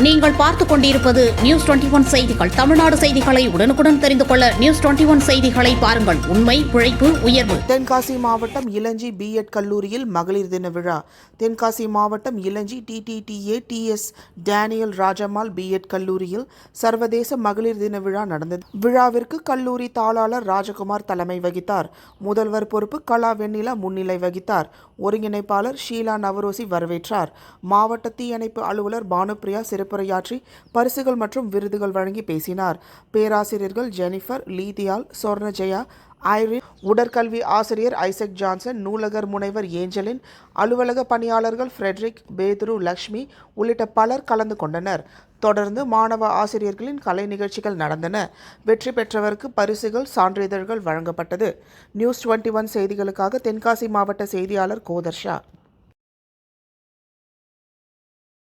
நீங்கள் பார்த்துக் கொண்டிருப்பது நியூஸ் டுவெண்டி ஒன் செய்திகள். தமிழ்நாடு செய்திகளை உடனுக்குடன் தெரிந்து கொள்ள நியூஸ் டுவெண்டி ஒன் செய்திகளை பாருங்கள். உண்மை உழைப்பு உயர்வு. தென்காசி மாவட்டம் இளஞ்சி பிஎட் கல்லூரியில் மகளிர் தின விழா. தென்காசி மாவட்டம் Ilanji TDTA DS Daniel Rajammal BEd கல்லூரியில் சர்வதேச மகளிர் தின விழா நடந்தது. விழாவிற்கு கல்லூரி தாளாளர் ராஜகுமார் தலைமை வகித்தார். முதல்வர் பொறுப்பு கலா வெண்ணிலா முன்னிலை வகித்தார். ஒருங்கிணைப்பாளர் ஷீலா நவரோசி வரவேற்றார். மாவட்ட தீயணைப்பு அலுவலர் பானுப்பிரியா சிறப்புரையாற்றி பரிசுகள் மற்றும் விருதுகள் வழங்கி பேசினார். பேராசிரியர்கள் ஜெனிஃபர் லீதியால் சொர்ணஜெயா ஐரின் உடற்கல்வி ஆசிரியர் ஐசக் ஜான்சன் நூலகர் முனைவர் ஏஞ்சலின் அலுவலக பணியாளர்கள் ஃப்ரெட்ரிக் பேதுரு லக்ஷ்மி உள்ளிட்ட பலர் கலந்து கொண்டனர். தொடர்ந்து மாணவ ஆசிரியர்களின் கலை நிகழ்ச்சிகள் நடந்தன. வெற்றி பெற்றவருக்கு பரிசுகள் சான்றிதழ்கள் வழங்கப்பட்டது. நியூஸ் டுவெண்ட்டி ஒன் செய்திகளுக்காக தென்காசி மாவட்ட செய்தியாளர் கோதர்ஷா.